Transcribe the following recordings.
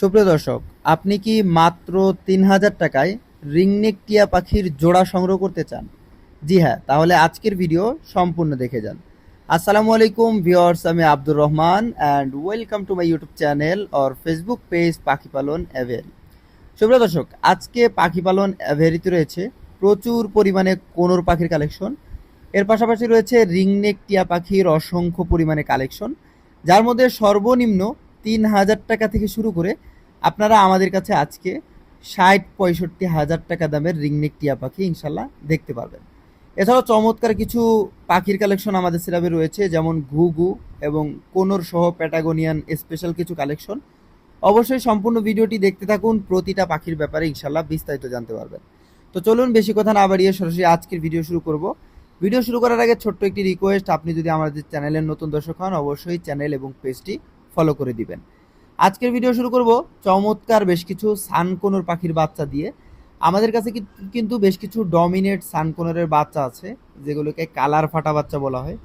সুপ্রিয় দর্শক, আপনি কি মাত্র তিন হাজার টাকায় রিংনেক টিয়া পাখির জোড়া সংগ্রহ করতে চান? জি হ্যাঁ তাহলে আজকের ভিডিও সম্পূর্ণ দেখে যান। আসসালামু আলাইকুম ভিওর্স আমি Abdur Rahman and welcome to my YouTube channel or Facebook page পাখি পালন অ্যাভেরি। সুপ্রিয় দর্শক, আজকে পাখি পালন অ্যাভেরিতে রয়েছে প্রচুর পরিমাণে কোনোর পাখির কালেকশন। এর পাশাপাশি রয়েছে রিংনেক টিয়া পাখির অসংখ্য পরিমাণে কালেকশন, যার মধ্যে সর্বনিম্ন তিন হাজার টাকা থেকে শুরু করে আপনারা আমাদের কাছে আজকে ষাট, পঁয়ষট্টি হাজার টাকা দামের রিংনেক টিয়া পাখি ইনশাল্লাহ দেখতে পারবেন। এছাড়াও চমৎকার কিছু পাখির কালেকশন আমাদের সিরাপে রয়েছে, যেমন ঘুঘু এবং কোনোর সহ প্যাটাগোনিয়ান স্পেশাল কিছু কালেকশন। অবশ্যই সম্পূর্ণ ভিডিওটি দেখতে থাকুন, প্রতিটা পাখির ব্যাপারে ইনশাল্লাহ বিস্তারিত জানতে পারবেন। তো চলুন বেশি কথা না বাড়িয়ে সরাসরি আজকের ভিডিও শুরু করব। ভিডিও শুরু করার আগে ছোট্ট একটি রিকোয়েস্ট আপনি যদি আমাদের চ্যানেলের নতুন দর্শক হন, অবশ্যই চ্যানেল এবং পেজটি ফলো করে দিবেন। আজকের ভিডিও শুরু করব চমৎকার বেশ কিছু সানকোনোর পাখির বাচ্চা দিয়ে। আমাদের কাছে কিন্তু বেশ কিছু ডমিনেট সানকোনরের বাচ্চা আছে, যেগুলোকে কালার ফাটা বাচ্চা বলা হয়।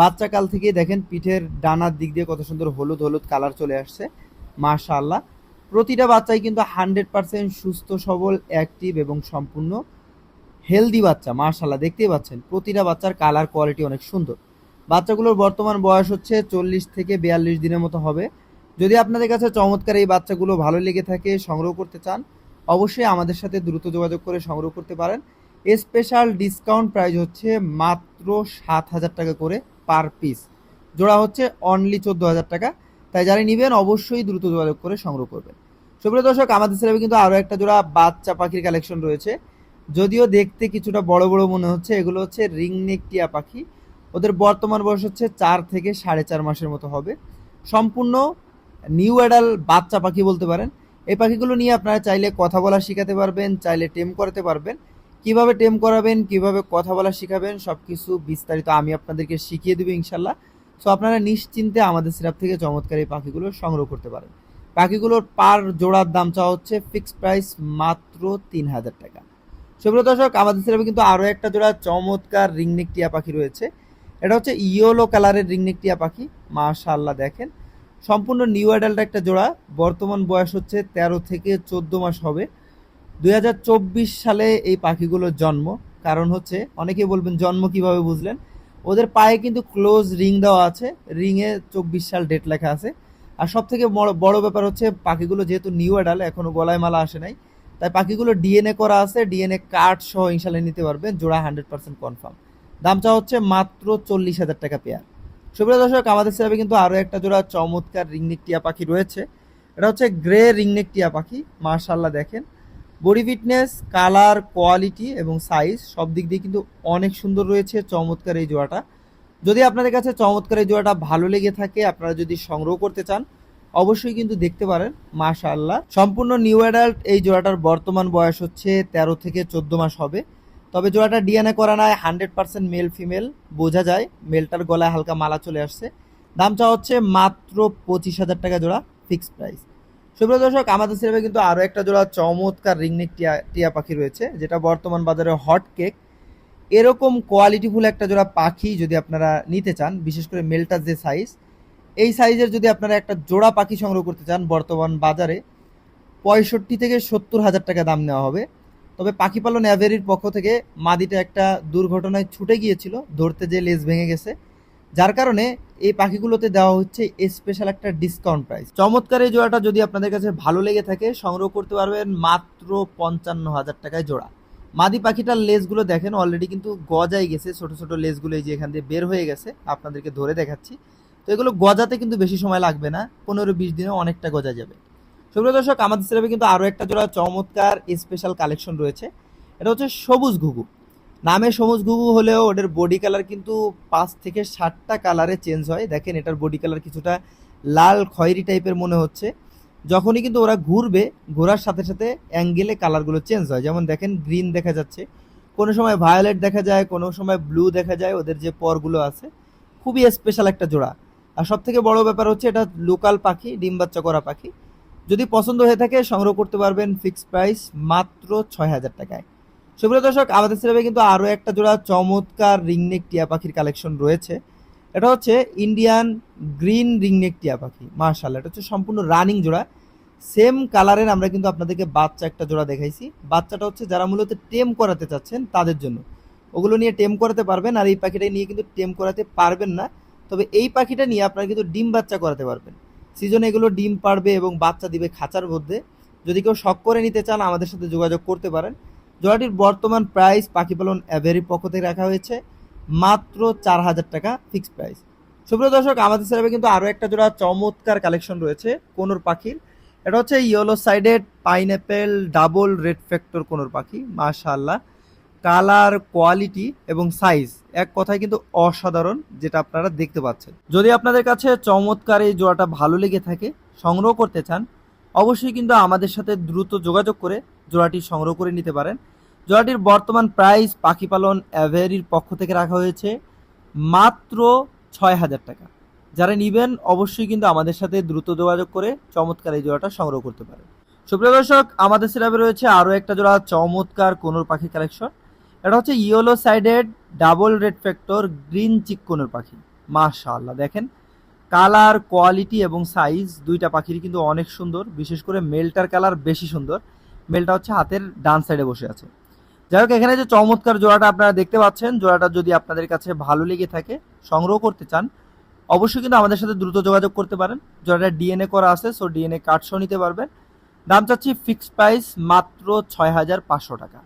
বাচ্চা কাল থেকে দেখেন পিঠের ডানার দিক দিয়ে কত সুন্দর হলুদ হলুদ কালার চলে আসছে, মাশাআল্লাহ। প্রতিটা বাচ্চাই কিন্তু হান্ড্রেড পার্সেন্ট সুস্থ, সবল অ্যাক্টিভ এবং সম্পূর্ণ হেলদি বাচ্চা মার্শাল্লাহ দেখতেই পাচ্ছেন। প্রতিটা বাচ্চার কালার কোয়ালিটি অনেক সুন্দর। বাচ্চাগুলোর বর্তমান বয়স হচ্ছে চল্লিশ থেকে বিয়াল্লিশ দিনের মতো হবে। যদি আপনাদের কাছে চমৎকার এই বাচ্চাগুলো ভালো লেগে থাকে, সংগ্রহ করতে চান, অবশ্যই আমাদের সাথে দ্রুত যোগাযোগ করে সংগ্রহ করতে পারেন। স্পেশাল ডিসকাউন্ট প্রাইস হচ্ছে মাত্র সাত হাজার টাকা করে পার পিস। জোড়া হচ্ছে অনলি চোদ্দ হাজার টাকা। তাই যারা নেবেন, অবশ্যই দ্রুত যোগাযোগ করে সংগ্রহ করবেন। সুপ্রিয় দর্শক, আমাদের সিলেবে কিন্তু আরও একটা জোড়া বাচ্চা পাখির কালেকশন রয়েছে। যদিও দেখতে কিছুটা বড় বড় মনে হচ্ছে, এগুলো হচ্ছে রিংনেক টিয়া পাখি। ওদের বর্তমান বয়স হচ্ছে চার থেকে সাড়ে চার মাসের মতো হবে। সম্পূর্ণ নিউ অ্যাডাল বাচ্চা পাখি বলতে পারেন, এই পাখিগুলো নিয়ে আপনারা চাইলে কথা বলা শেখাতে পারবেন, চাইলে টেম করাতে পারবেন। কীভাবে টেম করাবেন, কীভাবে কথা বলা শেখাবেন সব কিছু বিস্তারিত আমি আপনাদেরকে শিখিয়ে দেবো ইনশাল্লাহ। সো আপনারা নিশ্চিন্তে আমাদের সিরাপ থেকে চমৎকার এই পাখিগুলো সংগ্রহ করতে পারেন। পাখিগুলোর পার জোড়ার দাম চাওয়া হচ্ছে ফিক্সড প্রাইস মাত্র তিন হাজার টাকা। সুপ্রিয় দর্শক, আমাদের সিরাপে কিন্তু আরও একটা জোড়া চমৎকার রিংনেক টিয়া পাখি রয়েছে। এটা হচ্ছে ইয়েলো কালারের রিংনেক টিয়া পাখি। মাশাআল্লাহ দেখেন। সম্পূর্ণ নিউ অ্যাডাল্ট একটা জোড়া। বর্তমান বয়স হচ্ছে তেরো থেকে চোদ্দ মাস হবে। দুই হাজার চব্বিশ সালে এই পাখিগুলোর জন্ম। কারণ হচ্ছে, অনেকেই বলবেন, জন্ম কীভাবে বুঝলেন? ওদের পায়ে কিন্তু ক্লোজ রিং দেওয়া আছে। রিংয়ে চব্বিশ সাল ডেট লেখা আছে। আর সব থেকে বড় বড় ব্যাপার হচ্ছে, পাখিগুলো যেহেতু নিউ অ্যাডাল এখনও গলায় মালা আসে নাই। তাই পাখিগুলো ডিএনএ করা আছে। ডিএনএ কার্ড সহ ইনশাল্লাহ নিতে পারবেন। জোড়া হান্ড্রেড পার্সেন্ট কনফার্ম দামটা হচ্ছে মাত্র চল্লিশ হাজার টাকা পেয়ার সুপ্রিয় দর্শক, আমাদের সেভাবে কিন্তু আরও একটা জোড়া চমৎকার রিংনেক টিয়া পাখি রয়েছে। এটা হচ্ছে গ্রে রিংনেক টিয়া পাখি মার্শাল্লাহ দেখেন। বডি ফিটনেস, কালার, কোয়ালিটি এবং সাইজ সব দিক দিয়ে কিন্তু অনেক সুন্দর রয়েছে, চমৎকার এই জোড়াটা। যদি আপনাদের কাছে চমৎকার এই জোড়াটা ভালো লেগে থাকে, আপনারা যদি সংগ্রহ করতে চান, অবশ্যই কিন্তু দেখতে পারেন, মাশাআল্লাহ। সম্পূর্ণ নিউ অ্যাডাল্ট এই জোড়াটার বর্তমান বয়স হচ্ছে তেরো থেকে চোদ্দ মাস হবে। তবে জোড়াটা ডিএনএ করা নাই, হান্ড্রেড পার্সেন্ট মেল ফিমেল, বোঝা যায়, মেলটার গলায় হালকা মালা চলে আসছে। দামটা হচ্ছে মাত্র পঁচিশ হাজার টাকা জোড়া ফিক্সড প্রাইস সুপ্রিয় দর্শক, আমাদের সিলেবে কিন্তু আরও একটা জোড়া চমৎকার রিংনেক টিয়া টিয়া পাখি রয়েছে, যেটা বর্তমান বাজারে হট কেক এরকম কোয়ালিটিফুল একটা জোড়া পাখি যদি আপনারা নিতে চান, বিশেষ করে মেলটার যে সাইজ এই সাইজের যদি আপনারা একটা জোড়া পাখি সংগ্রহ করতে চান, বর্তমান বাজারে, পঁয়ষট্টি থেকে সত্তর হাজার টাকা দাম নেওয়া হবে। তবে পাখি পালন অ্যাভেরির পক্ষ থেকে মাদিটা একটা দুর্ঘটনায় ছুটে গিয়েছিল, ধরতে যে লেজ ভেঙে গেছে। যার কারণে এই পাখিগুলোতে দেওয়া হচ্ছে স্পেশাল একটা ডিসকাউন্ট প্রাইস চমৎকার এই জোড়াটা যদি আপনাদের কাছে ভালো লেগে থাকে, সংগ্রহ করতে পারবেন মাত্র পঞ্চান্ন হাজার টাকায় জোড়া। মাদি পাখিটার লেজগুলো দেখেন অলরেডি কিন্তু গজাই গেছে, ছোট ছোট লেজগুলো এই যে এখান দিয়ে বের হয়ে গেছে, আপনাদেরকে ধরে দেখাচ্ছি। তো এগুলো গজাতে কিন্তু বেশি সময় লাগবে না, পনেরো বিশ দিনে অনেকটা গজা যাবে। সুপ্রিয় দর্শক, আমাদের সিলেবে কিন্তু আরও একটা জোড়া চমৎকার স্পেশাল কালেকশন রয়েছে। এটা হচ্ছে সবুজ ঘুঘু। নামে সবুজ ঘুঘু হলেও ওদের বডি কালার কিন্তু পাঁচ থেকে ষাটটা কালারে চেঞ্জ হয়। দেখেন এটার বডি কালার কিছুটা লাল খয়েরি টাইপের মনে হচ্ছে। যখনই কিন্তু ওরা ঘুরবে, ঘোরার সাথে সাথে অ্যাঙ্গেলে কালারগুলো চেঞ্জ হয়। যেমন দেখেন গ্রিন দেখা যাচ্ছে। কোনো সময় ভায়োলেট দেখা যায়, কোনো সময় ব্লু দেখা যায়। ওদের যে পরগুলো আছে, খুবই স্পেশাল একটা জোড়া। আর সব থেকে বড় ব্যাপার হচ্ছে এটা লোকাল পাখি, ডিম বাচ্চা করা পাখি। যদি পছন্দ হয়ে থাকে, সংগ্রহ করতে পারবেন ফিক্সড প্রাইস মাত্র ছয় হাজার টাকায়। সুপ্রিয় দর্শক, আমাদের সিলেবে কিন্তু আরও একটা জোড়া চমৎকার রিংনেক টিয়া পাখির কালেকশন রয়েছে। এটা হচ্ছে ইন্ডিয়ান গ্রিন রিংনেক টিয়া পাখি। মার্শাল এটা হচ্ছে সম্পূর্ণ রানিং জোড়া। সেম কালারের আমরা কিন্তু আপনাদেরকে বাচ্চা একটা জোড়া দেখাইছি। বাচ্চাটা হচ্ছে যারা মূলত টেম করাতে চাচ্ছেন তাদের জন্য। ওগুলো নিয়ে টেম করাতে পারবেন আর এই পাখিটা নিয়ে কিন্তু টেম করাতে পারবেন না। তবে এই পাখিটা নিয়ে আপনারা কিন্তু ডিম বাচ্চা করাতে পারবেন। সিজনে এগুলো ডিম পারবে এবং বাচ্চা দিবে খাঁচার মধ্যে। যদি কেউ শখ করে নিতে চান, আমাদের সাথে যোগাযোগ করতে পারেন। জোড়াটির বর্তমান প্রাইস পাখি পালন অ্যাভেরির পক্ষ থেকে রাখা হয়েছে, মাত্র চার হাজার টাকা ফিক্সড প্রাইস সুপ্রিয় দর্শক, আমাদের সেরাবে কিন্তু আরও একটা জোড়া চমৎকার কালেকশন রয়েছে কোনোর পাখির। এটা হচ্ছে yellow sided pineapple double red factor conure পাখি, মাশাআল্লাহ। কালার, কোয়ালিটি এবং সাইজ এক কথায় কিন্তু অসাধারণ যেটা আপনারা দেখতে পাচ্ছেন। যদি আপনাদের কাছে চমৎকার এই জোড়াটা ভালো লেগে থাকে, সংগ্রহ করতে চান, অবশ্যই কিন্তু আমাদের সাথে দ্রুত যোগাযোগ করে জোড়াটি সংগ্রহ করে নিতে পারেন। জোড়াটির বর্তমান প্রাইস পাখি পালন অ্যাভেরির পক্ষ থেকে রাখা হয়েছে মাত্র ছয় হাজার টাকা। যারা নিবেন, অবশ্যই কিন্তু আমাদের সাথে দ্রুত যোগাযোগ করে চমৎকার এই জোড়াটা সংগ্রহ করতে পারেন। সুপ্রিয় দর্শক, আমাদের সিরাপে রয়েছে আরও একটা জোড়া চমৎকার কোনোর পাখি কালেকশন এটা হচ্ছে yellow sided double red factor green cheek conure পাখি। মাশাআল্লাহ, দেখেন। কালার কোয়ালিটি এবং সাইজ দুইটা পাখির কিন্তু অনেক সুন্দর। বিশেষ করে মেলটার কালার বেশি সুন্দর। মেলটা হচ্ছে হাতের ডান সাইডে বসে আছে। যাই হোক, এখানে যে চমৎকার জোড়াটা আপনারা দেখতে পাচ্ছেন, জোড়াটা যদি আপনাদের কাছে ভালো লেগে থাকে, সংগ্রহ করতে চান, অবশ্যই কিন্তু আমাদের সাথে দ্রুত যোগাযোগ করতে পারেন। জোড়াটা ডিএনএ করা আছে সো ডিএনএ কার্ড সহ নিতে পারবেন। দাম চাচ্ছি ফিক্সড প্রাইস মাত্র ছয় হাজার পাঁচশো টাকা।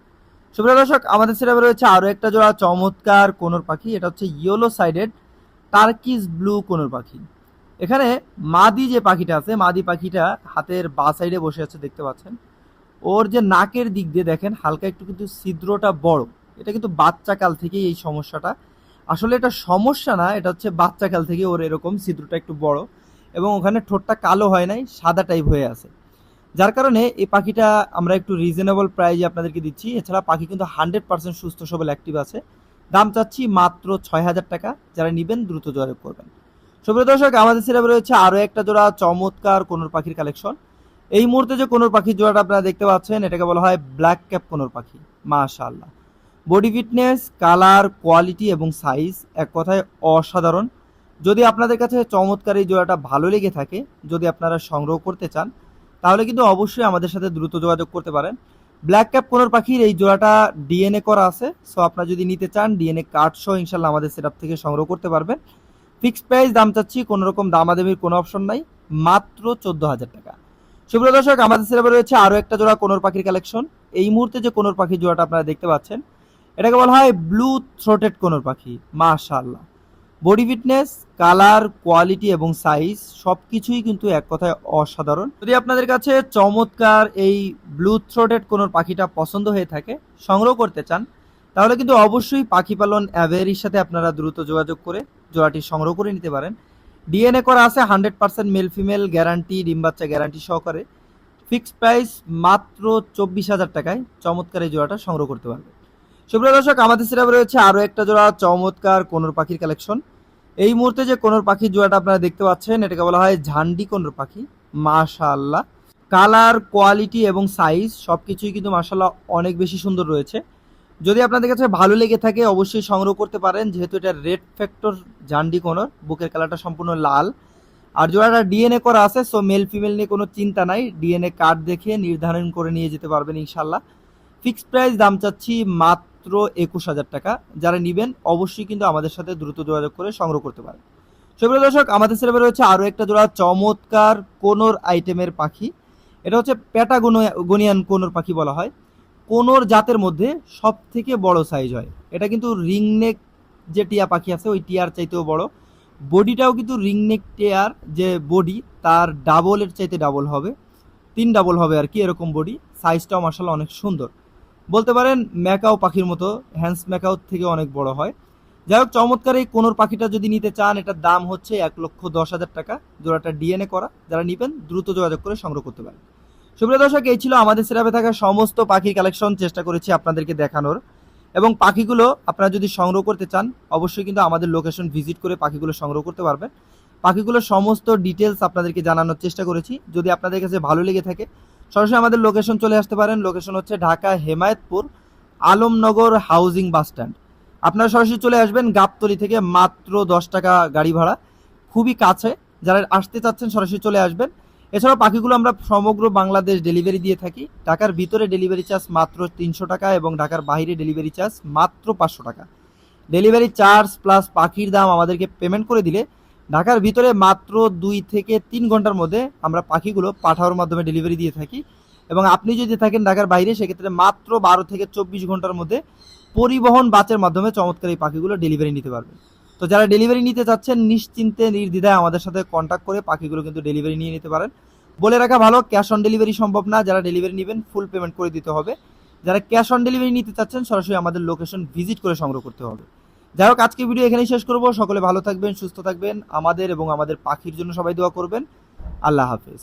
সুপ্রিয় দর্শক, আমাদের সেরাবে রয়েছে আরও একটা জোড়া চমৎকার কোনোর পাখি। এটা হচ্ছে yellow sided turquoise blue conure পাখি। এখানে মাদি যে পাখিটা আছে, মাদি পাখিটা হাতের বা সাইডে বসে আছে, দেখতে পাচ্ছেন। ওর যে নাকের দিক দিয়ে দেখেন, হালকা একটু কিন্তু ছিদ্রটা বড়। এটা কিন্তু বাচ্চাকাল থেকেই এই সমস্যাটা। আসলে এটা সমস্যা না, এটা হচ্ছে বাচ্চাকাল থেকে ওর এরকম ছিদ্রটা একটু বড়। এবং ওখানে ঠোঁটটা কালো হয় নাই, সাদা টাইপ হয়ে আছে। যার কারণে এই পাখিটা আমরা একটু রিজনেবল প্রাইজে আপনাদেরকে দিচ্ছি। এছাড়া পাখি কিন্তু হান্ড্রেড পার্সেন্ট সুস্থ সবল অ্যাক্টিভ আছে। দাম চাচ্ছি মাত্র ছয় হাজার টাকা। যারা নেবেন দ্রুত যোগাযোগ করবেন। সুপ্রিয় দর্শক, আমাদের সিরাপে রয়েছে আরও একটা জোড়া চমৎকার কোনোর পাখির কালেকশন এই মুহূর্তে যে কোনোর পাখির জোড়াটা আপনারা দেখতে পাচ্ছেন, এটাকে বলা হয় ব্ল্যাক ক্যাপ কোনোর পাখি। মাশাআল্লাহ। বডি ফিটনেস কালার কোয়ালিটি এবং সাইজ এক কথায় অসাধারণ। যদি আপনাদের কাছে চমৎকার এই জোড়াটা ভালো লেগে থাকে, যদি আপনারা সংগ্রহ করতে চান তাহলে কিন্তু অবশ্যই আমাদের সাথে দ্রুত যোগাযোগ করতে পারেন। ব্ল্যাক ক্যাপ কোনোর পাখির এই জোড়াটা ডিএনএ করা আছে। সো আপনারা যদি নিতে চান ডিএনএ কার্ড সহ ইনশাল্লাহ আমাদের সেট থেকে সংগ্রহ করতে পারবেন। ফিক্সড প্রাইস দাম চাচ্ছি, কোনো রকম দামাদামির কোনো অপশন নাই, মাত্র চোদ্দ হাজার টাকা। সুপ্রিয় দর্শক, আমাদের সিলেবে রয়েছে আরও একটা জোড়া কোনোর পাখির কালেকশন এই মুহূর্তে যে কোনোর পাখির জোড়াটা আপনারা দেখতে পাচ্ছেন, এটাকে বলা হয় ব্লু থ্রোটেড কোনোর পাখি। মাশাআল্লাহ। বডি ফিটনেস, কালার, কোয়ালিটি এবং সাইজ সব কিছুই কিন্তু এক কথায় অসাধারণ। যদি আপনাদের কাছে চমৎকার এই ব্লু থ্রোটেড কোনোর পাখিটা পছন্দ হয়ে থাকে, সংগ্রহ করতে চান, তাহলে কিন্তু অবশ্যই পাখি পালন অ্যাভেরির সাথে আপনারা দ্রুত যোগাযোগ করে জোড়াটি সংগ্রহ করে নিতে পারেন। ডিএনএ করা আছে hundred percent male female guarantee, ডিম বাচ্চা গ্যারান্টি সহকারে। ফিক্সড প্রাইস মাত্র চব্বিশ হাজার টাকায় চমৎকার এই জোড়াটা সংগ্রহ করতে পারবে সুপ্রিয় দর্শক, আমাদের সেটা রয়েছে আরও একটা জোড়া চমৎকার কোনোর পাখির কালেকশন। এই মুহূর্তে যে কোনোর পাখি জোড়াটা আপনারা দেখতে পাচ্ছেন, এটাকে বলা হয় ঝান্ডি কোনোর পাখি। মাশাআল্লাহ। কালার, কোয়ালিটি এবং সাইজ সব কিছুই কিন্তু মাশাল্লাহ অনেক বেশি সুন্দর রয়েছে। যদি আপনাদের কাছে ভালো লেগে থাকে, অবশ্যই সংগ্রহ করতে পারেন, যেহেতু এটা রেড ফ্যাক্টর জান্ডি কোনোর বুকের কালারটা সম্পূর্ণ লাল। আর জোড়াটা ডিএনএ করা আছে, সো মেল ফিমেল নিয়ে কোনো চিন্তা নাই। ডিএনএ কার্ড দেখে নির্ধারণ করে নিয়ে যেতে পারবেন ইনশাল্লাহ ফিক্সড প্রাইস দাম চাচ্ছি মাত্র একুশ হাজার টাকা। যারা নেবেন, অবশ্যই কিন্তু আমাদের সাথে দ্রুত যোগাযোগ করে সংগ্রহ করতে পারেন। সুপ্রিয় দর্শক, আমাদের সিলেবে রয়েছে আরও একটা জোড়া চমৎকার কোনোর আইটেমের পাখি। এটা হচ্ছে প্যাটা প্যাটাগোনিয়ান কোনোর পাখি বলা হয়। কোনোর জাতের মধ্যে সব থেকে বড় সাইজ হয়। এটা কিন্তু রিংনেক যে টিয়া পাখি আছে, ওই টিয়ার চাইতেও বড়। বডিটাও কিন্তু রিংনেক টিয়ার যে বডি, তার ডাবলের চাইতে ডাবল হবে। তিন ডাবল হবে আর কি এরকম বডি। সাইজটাও মার্শাল অনেক সুন্দর। বলতে পারেন ম্যাকাও পাখির মতো, হ্যান্স ম্যাকাও থেকে অনেক বড় হয়। যাই হোক, চমৎকার এই কোনোর পাখিটা যদি নিতে চান, এটার দাম হচ্ছে এক লক্ষ দশ হাজার টাকা। জোড়াটা ডিএনএ করা, যারা নিবেন দ্রুত যোগাযোগ করে সংগ্রহ করতে পারেন। সুপ্রিয় দর্শক, এই ছিল আমাদের সেরাপে থাকা সমস্ত পাখির কালেকশন, চেষ্টা করেছি আপনাদেরকে দেখানোর। এবং পাখিগুলো আপনারা যদি সংগ্রহ করতে চান, অবশ্যই কিন্তু আমাদের লোকেশন ভিজিট করে পাখিগুলো সংগ্রহ করতে পারবেন। পাখিগুলোর সমস্ত ডিটেলস আপনাদেরকে জানানোর চেষ্টা করেছি। যদি আপনাদের কাছে ভালো লেগে থাকে সরাসরি আমাদের লোকেশন চলে আসতে পারেন। লোকেশন হচ্ছে Dhaka Hemayetpur, Alamnagar housing bus stand. আপনারা সরাসরি চলে আসবেন গাবতলি থেকে মাত্র দশ টাকা গাড়ি ভাড়া। খুবই কাছে। যারা আসতে চাচ্ছেন সরাসরি চলে আসবেন। এছাড়াও পাখিগুলো আমরা সমগ্র বাংলাদেশ ডেলিভারি দিয়ে থাকি। ঢাকার ভিতরে ডেলিভারি চার্জ মাত্র তিনশো টাকা এবং ঢাকার বাইরে ডেলিভারি চার্জ মাত্র পাঁচশো টাকা। ডেলিভারি চার্জ প্লাস পাখির দাম আমাদেরকে পেমেন্ট করে দিলে ঢাকার ভিতরে মাত্র দুই থেকে তিন ঘণ্টার মধ্যে আমরা পাখিগুলো পাঠাওয়ার মাধ্যমে ডেলিভারি দিয়ে থাকি। এবং আপনি যদি থাকেন ঢাকার বাইরে, সেক্ষেত্রে মাত্র বারো থেকে চব্বিশ ঘণ্টার মধ্যে পরিবহন বাসের মাধ্যমে চমৎকার এই পাখিগুলো ডেলিভারি নিতে পারবেন। তো যারা ডেলিভারি নিতে চাচ্ছেন, নিশ্চিন্তে, নির্দ্বিধায় আমাদের সাথে কন্ট্যাক্ট করে পাখিগুলো কিন্তু ডেলিভারি নিয়ে নিতে পারেন। বলে রাখা ভালো ক্যাশ অন ডেলিভারি সম্ভব না। যারা ডেলিভারি নেবেন ফুল পেমেন্ট করে দিতে হবে। যারা ক্যাশ অন ডেলিভারি নিতে চাচ্ছেন, সরাসরি আমাদের লোকেশন ভিজিট করে সংগ্রহ করতে হবে। যাই হোক আজকে ভিডিও এখানেই শেষ করব। সকলে ভালো থাকবেন, সুস্থ থাকবেন। আমাদের এবং আমাদের পাখির জন্য সবাই দোয়া করবেন। আল্লাহ হাফেজ।